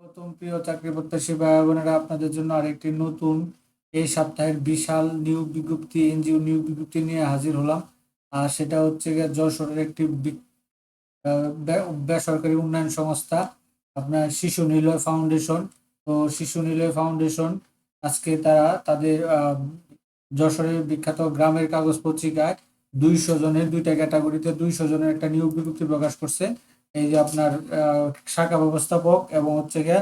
প্রথম প্রিয় চাকরি প্রত্যাশী ভাই বোনেরা, আপনাদের জন্য আরেকটি নতুন এই সপ্তাহের বিশাল নিয়োগ বিজ্ঞপ্তি, এনজিও নিয়োগ বিজ্ঞপ্তি নিয়ে হাজির হলাম। আর সেটা হচ্ছে যশোরের একটি বেসরকারি উন্নয়ন সংস্থা, আপনার শিশু নিলয় ফাউন্ডেশন। তো শিশু নিলয় ফাউন্ডেশন, আজকে তারা তাদের যশোরের বিখ্যাত গ্রামের কাগজ পত্রিকায় দুইশো জনের, দুইটা ক্যাটাগরিতে দুইশো জনের একটা নিয়োগ বিজ্ঞপ্তি প্রকাশ করছে। এই যে আপনার শাখা ব্যবস্থাপক এবং হচ্ছে গিয়ে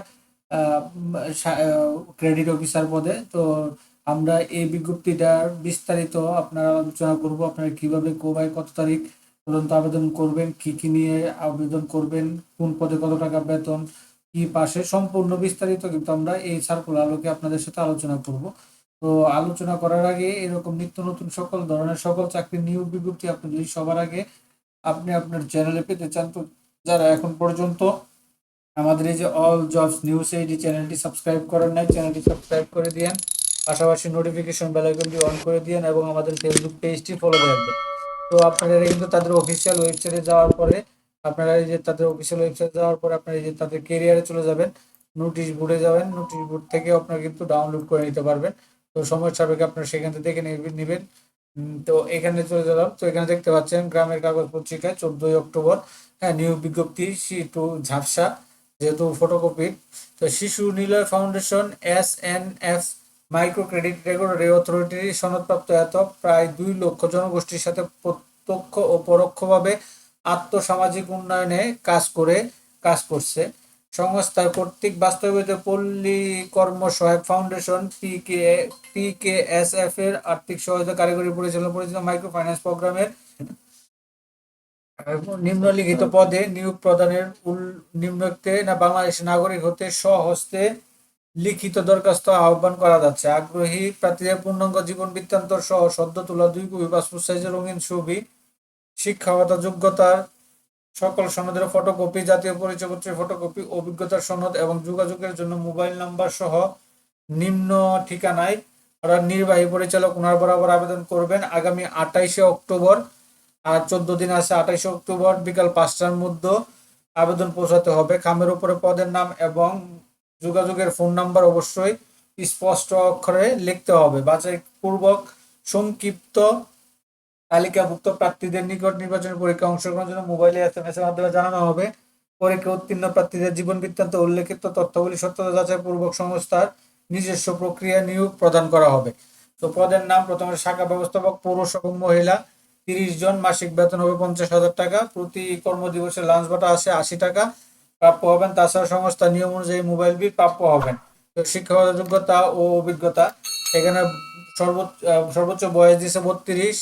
ক্রেডিট অফিসার পদে। তো আমরা এই বিজ্ঞপ্তিটার বিস্তারিত আপনারা আলোচনা করব, আপনারা কীভাবে কোভাবে কত তারিখ পর্যন্ত আবেদন করবেন, কি কি নিয়ে আবেদন করবেন, কোন পদে কত টাকা বেতন, কি পাশে, সম্পূর্ণ বিস্তারিত কিন্তু আমরা এই সার্কুলার আলোকে আপনাদের সাথে আলোচনা করব। তো আলোচনা করার আগে এরকম নিত্য নতুন সকল ধরনের সকল চাকরির নিয়োগ বিজ্ঞপ্তি আপনি যদি সবার আগে আপনি আপনার চ্যানেলে পেতে চান, তো যারা এখন পর্যন্ত আমাদের এই যে অল জবস নিউজ এইডি চ্যানেলটি সাবস্ক্রাইব করেন নাই চ্যানেলটি সাবস্ক্রাইব করে দিয়েন। পাশাপাশি নোটিফিকেশন বেল আইকনটি অন করে দিয়েন এবং আমাদের ফেসবুক পেজটি ফলো রাখবেন তো আপনারা কিন্তু তাদের অফিসিয়াল ওয়েবসাইটে যাওয়ার পরে, আপনারা এই যে তাদের অফিসিয়াল ওয়েবসাইটে যাওয়ার পরে আপনারা এই যে তাদের কেরিয়ারে চলে যাবেন নোটিশ বোর্ডে যাবেন নোটিশ বোর্ড থেকে আপনারা কিন্তু ডাউনলোড করে নিতে পারবেন। তো সময় সাপেক্ষে আপনারা সেখান থেকে দেখে নেবে- নেবেন। তো এখানে চলে গেলাম। তো এখানে দেখতে পাচ্ছেন, গ্রামের কাগজ পত্রিকায় চোদ্দই অক্টোবর। হ্যাঁ নিউ বিজ্ঞপ্তি সি টু ঝাপসা, যেহেতু ফটোকপি তো Shishu Niloy foundation S N F micro credit regulatory অথরিটির সনদপ্রাপ্ত এত প্রায় দুই লক্ষ জনগোষ্ঠীর সাথে প্রত্যক্ষ ও পরোক্ষভাবে আত্মসামাজিক উন্নয়নে কাজ করে, কাজ করছে। সংস্থার কর্তৃক বাস্তবায়িত পল্লী কর্ম সহায়ক ফাউন্ডেশন, পিকে পিকেএসএফ এর আর্থিক সহায়তা কারিগরি পরিচালনা পরিচালনা মাইক্রো ফাইন্যান্স প্রোগ্রামের নিম্নলিখিত পদে নিয়োগ প্রদানের নিম্নোক্তে না বাংলাদেশের নাগরিক হতে স্বহস্তে লিখিত দরখাস্ত আহ্বান করা যাচ্ছে। আগ্রহী প্রার্থীদের পূর্ণাঙ্গ জীবন বৃত্তান্ত সহ সদ্য তোলা দুই কপি পাসপোর্ট সাইজের রঙিন ছবি, শিক্ষাগত যোগ্যতার সকল সনদের ফটোকপি জাতীয় পরিচয়পত্রের ফটোকপি অভিজ্ঞতার সনদ এবং যোগাযোগের জন্য মোবাইল নাম্বার সহ নিম্ন ঠিকানায় অর্থাৎ নির্বাহী পরিচালক ওনার বরাবর আবেদন করবেন। আগামী আঠাইশে অক্টোবর, আর চোদ্দ দিন আছে আঠাইশে অক্টোবর, বিকাল পাঁচটার মধ্যে আবেদন পৌঁছাতে হবে। খামের উপরে পদের নাম এবং যোগাযোগের ফোন নাম্বার অবশ্যই স্পষ্ট অক্ষরে লিখতে হবে। বাছাই পূর্বক সংক্ষিপ্ত তালিকাভুক্ত প্রার্থীদের নিকট নির্বাচনী পরীক্ষা অংশগ্রহণের জন্য মোবাইলে এস এম এস এর মাধ্যমে জানানো হবে। পরীক্ষা উত্তীর্ণ প্রার্থীদের জীবন বৃত্তান্ত, উল্লেখিত তথ্যগুলি সত্যতা যাচাই পূর্বক সংস্থার নিজস্ব প্রক্রিয়া নিয়োগ প্রদান করা হবে। তো পদের নাম, প্রথমে শাখা ব্যবস্থাপক, পুরুষ এবং মহিলা, তিরিশ জন, মাসিক বেতন হবে পঞ্চাশ হাজার টাকা, প্রতি কর্মদিবসে লাঞ্চ ভাতা আসে আশি টাকা, প্রাপ্য হবেন, তাছাড়া সংস্থার নিয়ম অনুযায়ী মোবাইল বিল প্রাপ্য হবেন। তো শিক্ষাগত যোগ্যতা ও অভিজ্ঞতা, এখানে সর্বোচ্চ সর্বোচ্চ বয়স দিয়েছে বত্রিশ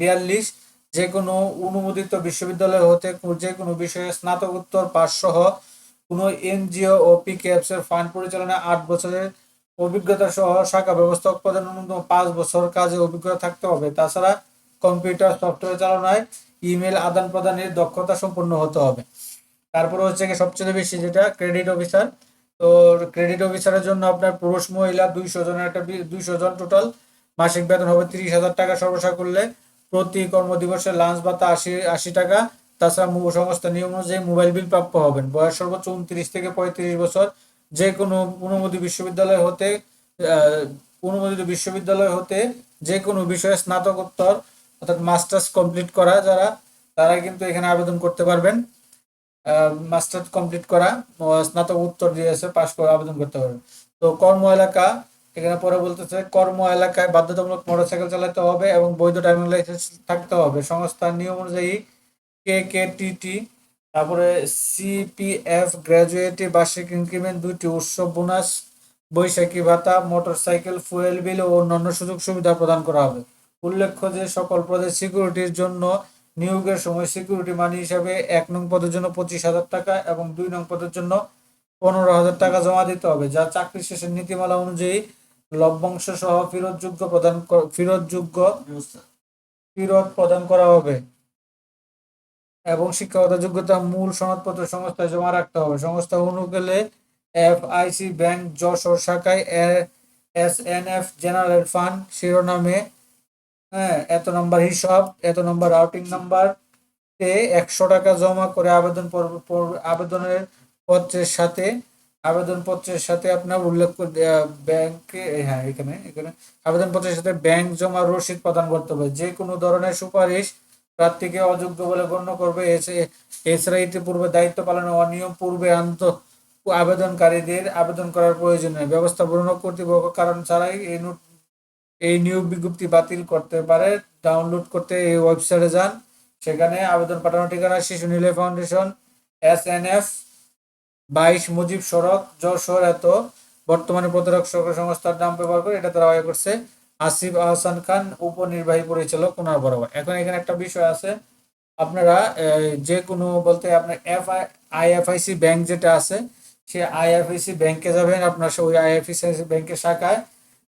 বিয়াল্লিশ। যে কোনো অনুমোদিত বিশ্ববিদ্যালয় হতে যে কোনো বিষয়ে স্নাতকোত্তর পাশ সহ কোনো এনজিও ও পিকেএফস এর ফান্ড পরিচালনায় আট বছরের অভিজ্ঞতা সহ শাখা ব্যবস্থাপক পদে ন্যূনতম পাঁচ বছর কাজে অভিজ্ঞতা থাকতে হবে। তাছাড়া কম্পিউটার সফটওয়্যার চালনায় ইমেল আদান প্রদানের দক্ষতা সম্পন্ন হতে হবে। তারপরে হচ্ছে সবচেয়ে বেশি যেটা, ক্রেডিট অফিসার। তো ক্রেডিট অফিসারের জন্য আপনার পুরুষ মহিলা দুইশো জনের একটা দুইশো জন টোটাল মাসিক বেতন হবে তিরিশ হাজার টাকা সর্বসা করলে প্রতি কর্মদিবসে লাঞ্চ ভাতা আশি আশি টাকা। তাছাড়া সংস্থা নিয়ম অনুযায়ী মোবাইল বিল প্রাপ্য হবেন। বয়স সর্বোচ্চ উনত্রিশ থেকে পঁয়ত্রিশ বছর। যে কোনো অনুমোদিত বিশ্ববিদ্যালয় হতে অনুমোদিত বিশ্ববিদ্যালয় হতে যে কোনো বিষয়ে স্নাতকোত্তর অর্থাৎ মাস্টার্স কমপ্লিট করা যারা, তারা কিন্তু এখানে আবেদন করতে পারবেন। মাস্টার্স কমপ্লিট করা স্নাতক উত্তর দিয়েছে পাশ করে, আবেদন করতে পারবেন তো কর্ম এলাকা, এখানে পরে বলতেছে, কর্ম এলাকায় বাধ্যতামূলক মোটরসাইকেল চালাতে হবে এবং বৈধ ড্রাইভিং লাইসেন্স থাকতে হবে। সংস্থার নিয়ম অনুযায়ী কে কে টিটি তারপরে সিপিএফ গ্র্যাজুয়েটি, বার্ষিক ইনক্রিমেন্ট, দুইটি উৎসব বোনাস, বৈশাখী ভাতা, মোটরসাইকেল, ফুয়েল বিল ও অন্যান্য সুযোগ সুবিধা প্রদান করা হবে। উল্লেখ্য যে সকল পদে সিকিউরিটির জন্য নিয়োগের সময় সিকিউরিটি মানি হিসাবে এক নং পদের জন্য পঁচিশ হাজার টাকা এবং দুই নং পদের জন্য পনেরো হাজার টাকা জমা দিতে হবে যা চাকরি শেষের নীতিমালা অনুযায়ী লভ্যাংশ সহ ফেরতযোগ্য প্রদান ফেরতযোগ্য ফেরত প্রদান করা হবে এবং শিক্ষাগত যোগ্যতা মূল সনদপত্র সংস্থায় জমা রাখতে হবে। সংস্থা অনুকূলে এফ আইসি ব্যাংক যশোর শাখায় S N F general fund শিরোনামে হ্যাঁ এত নম্বর হিসাব, এত নম্বর রাউটিং নাম্বার একশো টাকা জমা করে আবেদন আবেদনের পত্রের সাথে আবেদনপত্রের সাথে আপনার উল্লেখ ব্যাংকে হ্যাঁ এখানে এখানে আবেদনপত্রের সাথে ব্যাংক জমা রসিদ প্রদান করতে হবে। যে কোনো ধরনের সুপারিশ প্রার্থীকে অযোগ্য বলে গণ্য করবে। এছে- এছাড়া ইতিপূর্বে দায়িত্ব পালনের অনিয়ম পূর্বে আন্ত আবেদনকারীদের আবেদন করার প্রয়োজন নেই। ব্যবস্থাপনা কর্তৃপক্ষ কারণ ছাড়াই এই নোট এই নিয়োগ বিজ্ঞপ্তি বাতিল করতে পারে। ডাউনলোড করতে এই ওয়েবসাইটে যান। সেখানে আবেদন পাঠানোর ঠিকানা, Shishu Niloy foundation, S N F, বাইশ মুজিব সড়ক, যশোর এত। বর্তমানে প্রতারক সরকার সংস্থার নাম ব্যবহার করে এটা তারা আয় করছে। আসিফ আহসান খান, উপনির্বাহী পরিচালক ওনার বরাবর। এখন এখানে একটা বিষয় আছে। আপনারা যে কোনো বলতে আপনার এফ আই আইএফআইসি ব্যাংক যেটা আছে, সে আইএফআইসি ব্যাংকে যাবেন। আপনার ওই আইএফআইসি ব্যাংকের শাখায়।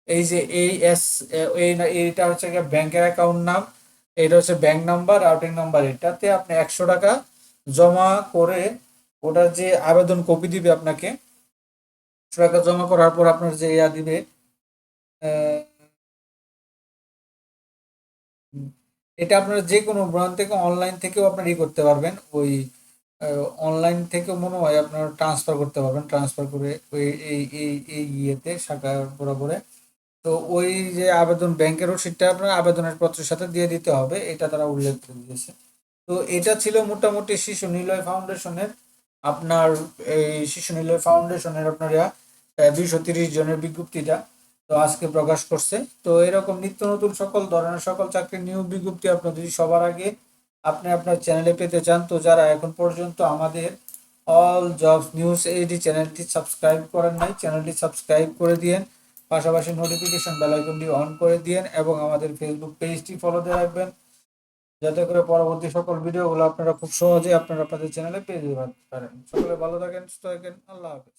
এই যে এই এস এইটা হচ্ছে ব্যাংকের অ্যাকাউন্ট নাম, এটা হচ্ছে ব্যাংক নাম্বার আউটিং নাম্বার এটাতে আপনি একশো টাকা জমা করে ওটার যে আবেদন কপি দিবে আপনাকে টাকা জমা করার পর আপনার যে ইয়া দিবে এটা আপনারা যে কোনো ব্রাঞ্চ থেকে অনলাইন থেকেও আপনার ই করতে পারবেন, ওই অনলাইন থেকে মনে হয় আপনার ট্রান্সফার করতে পারবেন ট্রান্সফার করে ওই, এই এই ইয়েতে শাখা বরাবরে। তো ওই যে আবেদন ব্যাংকের রসিদটা আপনার আবেদনের পত্রের সাথে দিয়ে দিতে হবে, এটা তারা উল্লেখ করে দিয়েছে। তো এটা ছিল মোটামুটি শিশু নিলয় ফাউন্ডেশনের আপনার এই শিশু নিলয় ফাউন্ডেশনের আপনার দুইশো তিরিশ জনের বিজ্ঞপ্তিটা, তো আজকে প্রকাশ করছে। তো এরকম নিত্য নতুন সকল ধরনের সকল চাকরির নিয়োগ বিজ্ঞপ্তি আপনার যদি সবার আগে আপনি আপনার চ্যানেলে পেতে চান। তো যারা এখন পর্যন্ত আমাদের অল জবস নিউজ এইডি চ্যানেলটি সাবস্ক্রাইব করেন নাই চ্যানেলটি সাবস্ক্রাইব করে দিয়েন। পাশাপাশি নোটিফিকেশন বেল আইকনটি অন করে দিয়েন এবং আমাদের ফেসবুক পেজটি ফলো দিয়ে রাখবেন। যাতে করে পরবর্তী সকল ভিডিওগুলো আপনারা খুব সহজে আপনারা আপনাদের চ্যানেলে পেয়ে যেতে পারেন। সকলে ভালো থাকেন, সুস্থ থাকেন, আল্লাহ হাফেজ।